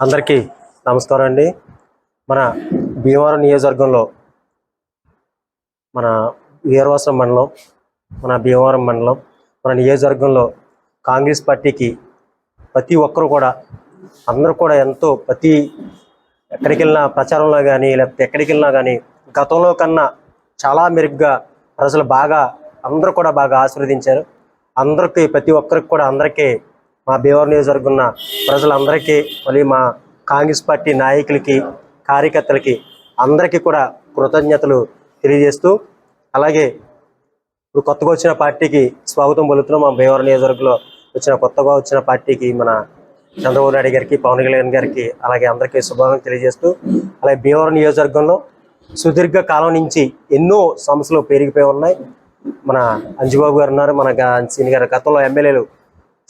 అందరికీ నమస్కారం అండి. మన భీమవరం నియోజకవర్గంలో మన వీరవాసం మండలం మన భీమవరం మండలం మన నియోజకవర్గంలో కాంగ్రెస్ పార్టీకి ప్రతి ఒక్కరు కూడా అందరూ కూడా ఎంతో ప్రతి ఎక్కడికి వెళ్ళినా ప్రచారంలో కానీ లేకపోతే ఎక్కడికి వెళ్ళినా కానీ గతంలో కన్నా చాలా మెరుగ్గా ప్రజలు బాగా అందరూ కూడా బాగా ఆశీర్వదించారు. అందరికీ ప్రతి ఒక్కరికి కూడా అందరికీ మా భీమవరం నియోజకవర్గం ఉన్న ప్రజలందరికీ మళ్ళీ మా కాంగ్రెస్ పార్టీ నాయకులకి కార్యకర్తలకి అందరికీ కూడా కృతజ్ఞతలు తెలియజేస్తూ అలాగే ఇప్పుడు కొత్తగా వచ్చిన పార్టీకి స్వాగతం పలుకుతున్నాం మా భీమవరం నియోజకవర్గంలో వచ్చిన కొత్తగా వచ్చిన పార్టీకి మన చంద్రబాబు నాయుడు గారికి పవన్ కళ్యాణ్ గారికి అలాగే అందరికీ శుభాకాంక్షలు తెలియజేస్తూ అలాగే భీమవరం నియోజకవర్గంలో సుదీర్ఘ కాలం నుంచి ఎన్నో సమస్యలు పెరిగిపోయి ఉన్నాయి. మన అంజుబాబు గారు ఉన్నారు మన సీని గారు గతంలో ఎమ్మెల్యేలు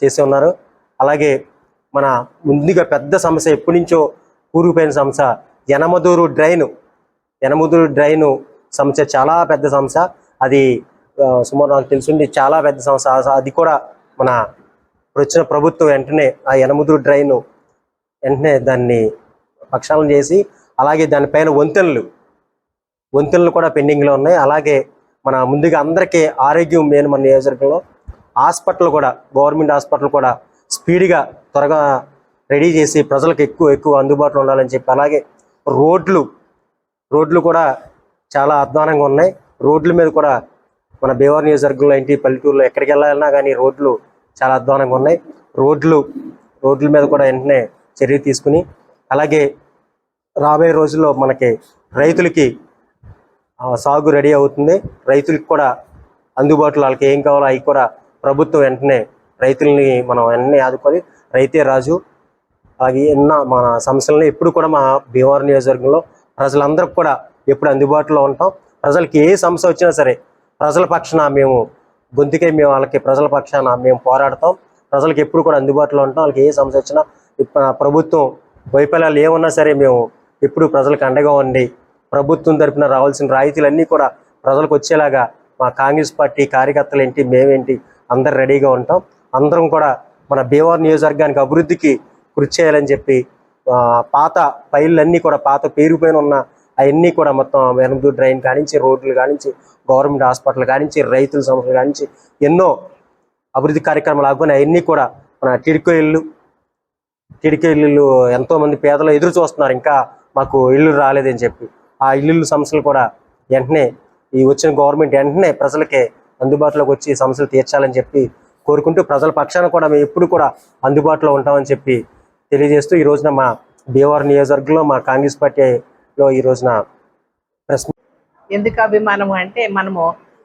చేసి ఉన్నారు. అలాగే మన ముందుగా పెద్ద సమస్య ఎప్పటి నుంచో కూరుకుపోయిన సమస్య యనమదూరు డ్రైన్. యనమదూరు డ్రైన్ సమస్య చాలా పెద్ద సమస్య అది సుమారు నాకు తెలిసింది చాలా పెద్ద సమస్య అది కూడా మన వచ్చిన ప్రభుత్వం వెంటనే ఆ యనమదూరు డ్రైన్ వెంటనే దాన్ని పక్షాలను చేసి అలాగే దానిపైన వంతెనలు వంతెనలు కూడా పెండింగ్లో ఉన్నాయి. అలాగే మన ముందుగా అందరికీ ఆరోగ్యం నేను మన నియోజకవర్గంలో హాస్పిటల్ కూడా గవర్నమెంట్ హాస్పిటల్ కూడా స్పీడ్గా త్వరగా రెడీ చేసి ప్రజలకు ఎక్కువ ఎక్కువ అందుబాటులో ఉండాలని చెప్పి అలాగే రోడ్లు రోడ్లు కూడా చాలా అధ్వానంగా ఉన్నాయి. రోడ్ల మీద కూడా మన భీమవరం నియోజకవర్గంలో ఏంటి పల్లెటూరులో ఎక్కడికి వెళ్ళాలన్నా కానీ రోడ్లు చాలా అధ్వానంగా ఉన్నాయి. రోడ్లు రోడ్ల మీద కూడా వెంటనే చర్య తీసుకుని అలాగే రాబోయే రోజుల్లో మనకి రైతులకి సాగు రెడీ అవుతుంది. రైతులకు కూడా అందుబాటులో వాళ్ళకి ఏం కావాలో అవి కూడా ప్రభుత్వం వెంటనే రైతుల్ని మనం వెంటనే ఆదుకొని రైతే రాజు. అవి ఎన్న మన సమస్యలను ఎప్పుడు కూడా మా భీమవరం నియోజకవర్గంలో ప్రజలందరికి కూడా ఎప్పుడు అందుబాటులో ఉంటాం. ప్రజలకి ఏ సమస్య వచ్చినా సరే ప్రజల పక్షాన మేము గొంతుకే మేము వాళ్ళకి ప్రజల పక్షాన మేము పోరాడతాం. ప్రజలకు ఎప్పుడు కూడా అందుబాటులో ఉంటాం. వాళ్ళకి ఏ సమస్య వచ్చినా ప్రభుత్వం వైఫల్యాలు ఏమున్నా సరే మేము ఎప్పుడు ప్రజలకు అండగా ఉండి ప్రభుత్వం తరపున రావాల్సిన రాయితీలన్నీ కూడా ప్రజలకు వచ్చేలాగా మా కాంగ్రెస్ పార్టీ కార్యకర్తలు ఏంటి మేమేంటి అందరు రెడీగా ఉంటాం. అందరం కూడా మన భీమవరం నియోజకవర్గానికి అభివృద్ధికి కృషి చేయాలని చెప్పి పాత పైళ్ళన్నీ కూడా పాత పేరుపైన ఉన్న అవన్నీ కూడా మొత్తం వెనదు డ్రైన్ కానించి రోడ్లు కానించి గవర్నమెంట్ హాస్పిటల్ కానించి రైతుల సమస్యలు కానించి ఎన్నో అభివృద్ధి కార్యక్రమాలు ఆగుకొని అవన్నీ కూడా మన టిడికో ఇల్లు టిడికో ఇల్లు ఎంతో మంది పేదలు ఎదురు చూస్తున్నారు. ఇంకా మాకు ఇల్లు రాలేదని చెప్పి ఆ ఇల్లు సమస్యలు కూడా వెంటనే ఈ వచ్చిన గవర్నమెంట్ వెంటనే ప్రజలకే అందుబాటులోకి వచ్చి సమస్యలు తీర్చాలని చెప్పి కోరుకుంటూ ప్రజల పక్షాన కూడా మేము ఎప్పుడు కూడా అందుబాటులో ఉంటామని చెప్పి తెలియజేస్తూ ఈ రోజున మా భీమవరం నియోజకవర్గంలో మా కాంగ్రెస్ పార్టీలో ఈ రోజున ప్రశ్న ఎందుకు అభిమానం అంటే మనము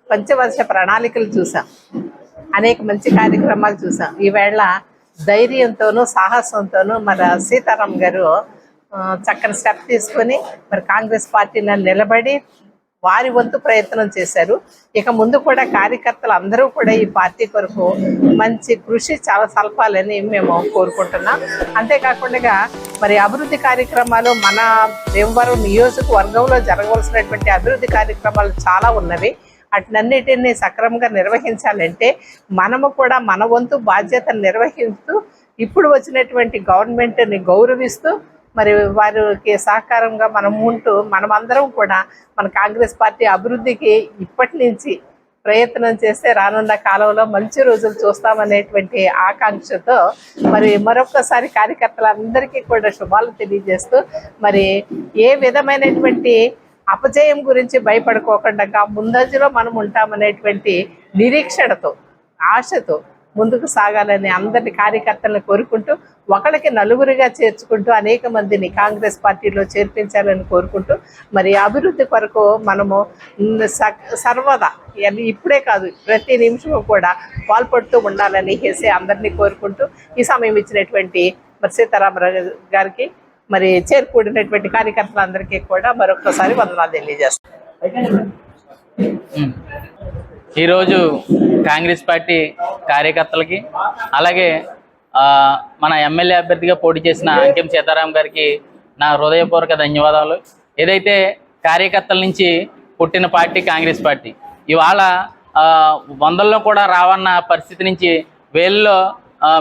పంచవర్ష ప్రణాళికలు చూసాం. అనేక మంచి కార్యక్రమాలు చూసాం. ఈవేళ ధైర్యంతోనూ సాహసంతోనూ మన సీతారాం గారు చక్కని స్టెప్ తీసుకొని మరి కాంగ్రెస్ పార్టీలో నిలబడి వారి వంతు ప్రయత్నం చేశారు. ఇక ముందు కూడా కార్యకర్తలు అందరూ కూడా ఈ పార్టీ కొరకు మంచి కృషి చాలా సల్పాలని మేము కోరుకుంటున్నాం. అంతేకాకుండా మరి అభివృద్ధి కార్యక్రమాలు మన భీమవరం నియోజకవర్గంలో జరగవలసినటువంటి అభివృద్ధి కార్యక్రమాలు చాలా ఉన్నవి. అట్లన్నిటిని సక్రమంగా నిర్వహించాలంటే మనము కూడా మన వంతు బాధ్యతను నిర్వహిస్తూ ఇప్పుడు వచ్చినటువంటి గవర్నమెంట్ని గౌరవిస్తూ మరి వారికి సహకారంగా మనం ఉంటూ మనమందరం కూడా మన కాంగ్రెస్ పార్టీ అభివృద్ధికి ఇప్పటి నుంచి ప్రయత్నం చేస్తే రానున్న కాలంలో మంచి రోజులు చూస్తామనేటువంటి ఆకాంక్షతో మరి మరొకసారి కార్యకర్తలందరికీ కూడా శుభాలు తెలియజేస్తూ మరి ఏ విధమైనటువంటి అపజయం గురించి భయపడుకోకుండా ముందంజలో మనం ఉంటామనేటువంటి నిరీక్షణతో ఆశతో ముందుకు సాగాలని అందరిని కార్యకర్తలను కోరుకుంటూ ఒకరికి నలుగురిగా చేర్చుకుంటూ అనేక మందిని కాంగ్రెస్ పార్టీలో చేర్పించాలని కోరుకుంటూ మరి అభివృద్ధి కొరకు మనము స- సర్వదా ఇప్పుడే కాదు ప్రతి నిమిషము కూడా పాల్పడుతూ ఉండాలని చేసి అందరినీ కోరుకుంటూ ఈ సమయం ఇచ్చినటువంటి మరి సీతారామరాజు గారికి మరి చేరుకూడినటువంటి కార్యకర్తలందరికీ కూడా మరొకసారి వందనాలు తెలియజేస్తాను ఈరోజు కాంగ్రెస్ పార్టీ కార్యకర్తలకి అలాగే మన ఎమ్మెల్యే అభ్యర్థిగా పోటీ చేసిన అంకెం సీతారాం గారికి నా హృదయపూర్వక ధన్యవాదాలు. ఏదైతే కార్యకర్తల నుంచి పుట్టిన పార్టీ కాంగ్రెస్ పార్టీ ఇవాళ వందల్లో కూడా రావన్న పరిస్థితి నుంచి వేల్లో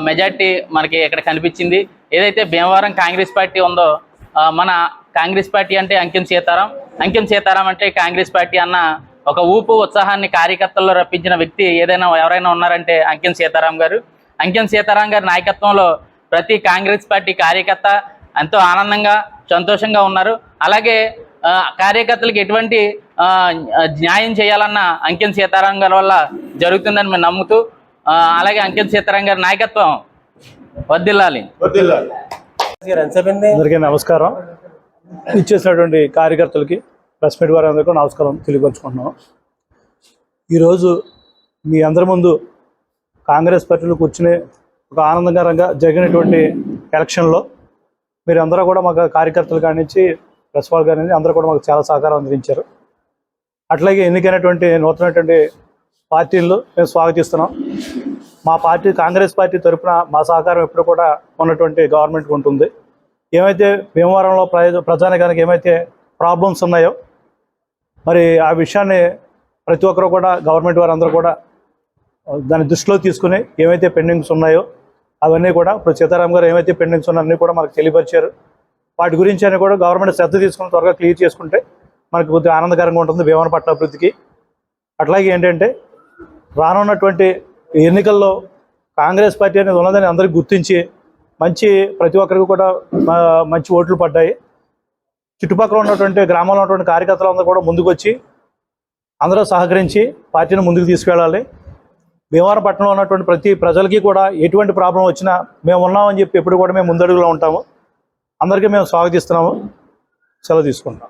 మెజార్టీ మనకి ఇక్కడ కనిపించింది. ఏదైతే భీమవరం కాంగ్రెస్ పార్టీ ఉందో మన కాంగ్రెస్ పార్టీ అంటే అంకిం సీతారాం. అంకిం సీతారాం అంటే కాంగ్రెస్ పార్టీ అన్న ఒక ఊపు ఉత్సాహాన్ని కార్యకర్తల్లో రప్పించిన వ్యక్తి ఏదైనా ఎవరైనా ఉన్నారంటే అంకిం సీతారాం గారు. అంకిం సీతారాం గారి నాయకత్వంలో ప్రతి కాంగ్రెస్ పార్టీ కార్యకర్త ఎంతో ఆనందంగా సంతోషంగా ఉన్నారు. అలాగే ఆ, కార్యకర్తలకు ఎటువంటి ఆ, న్యాయం చేయాలన్న అంకిం సీతారాం గారి వల్ల జరుగుతుందని మేము నమ్ముతూ అలాగే అంకిం సీతారాం గారి నాయకత్వం? అందరికీ నమస్కారం. ఇచ్చేసినటువంటి కార్యకర్తలకి ప్రెస్ మీట్ వారి అందరికీ నమస్కారం తెలియపరుచుకుంటున్నాం ఈరోజు మీ అందరి ముందు కాంగ్రెస్ పార్టీలో కూర్చుని ఒక ఆనందకరంగా జరిగినటువంటి ఎలక్షన్లో మీరందరూ కూడా మాకు కార్యకర్తలు కానించి ప్రెస్ వాళ్ళు కానీ అందరూ కూడా మాకు చాలా సహకారం అందించారు. అట్లాగే ఎన్నికైనటువంటి నూతనటువంటి పార్టీల్లో మేము స్వాగతిస్తున్నాం. మా పార్టీ కాంగ్రెస్ పార్టీ తరఫున మా సహకారం ఎప్పుడు కూడా ఉన్నటువంటి గవర్నమెంట్కి ఉంటుంది. ఏమైతే భీమవరంలో ప్రజ ప్రజానికానికి ఏమైతే ప్రాబ్లమ్స్ ఉన్నాయో మరి ఆ విషయాన్ని ప్రతి ఒక్కరు కూడా గవర్నమెంట్ వారందరూ కూడా దాన్ని దృష్టిలో తీసుకుని ఏమైతే పెండింగ్స్ ఉన్నాయో అవన్నీ కూడా ఇప్పుడు సీతారాం గారు ఏమైతే పెండింగ్స్ ఉన్నాయో అన్నీ కూడా మనకు తెలియపరిచారు. వాటి గురించి అని కూడా గవర్నమెంట్ శ్రద్ధ తీసుకుని త్వరగా క్లియర్ చేసుకుంటే మనకు కొద్దిగా ఆనందకరంగా ఉంటుంది భీమవరం పట్టణ అభివృద్ధికి అట్లాగే ఏంటంటే రానున్నటువంటి ఎన్నికల్లో కాంగ్రెస్ పార్టీ అనేది ఉన్నదని అందరికీ గుర్తించి మంచి ప్రతి ఒక్కరికి కూడా మంచి ఓట్లు పడ్డాయి. చుట్టుపక్కల ఉన్నటువంటి గ్రామంలో ఉన్నటువంటి కార్యకర్తలు అందరూ కూడా ముందుకు వచ్చి అందరూ సహకరించి పార్టీని ముందుకు తీసుకెళ్ళాలి. భీమవరం పట్టణంలో ఉన్నటువంటి ప్రతి ప్రజలకి కూడా ఎటువంటి ప్రాబ్లం వచ్చినా మేము ఉన్నామని చెప్పి ఎప్పుడు కూడా మేము ముందడుగులో ఉంటాము. అందరికీ మేము స్వాగతిస్తున్నాము. సెలవు తీసుకుంటాం.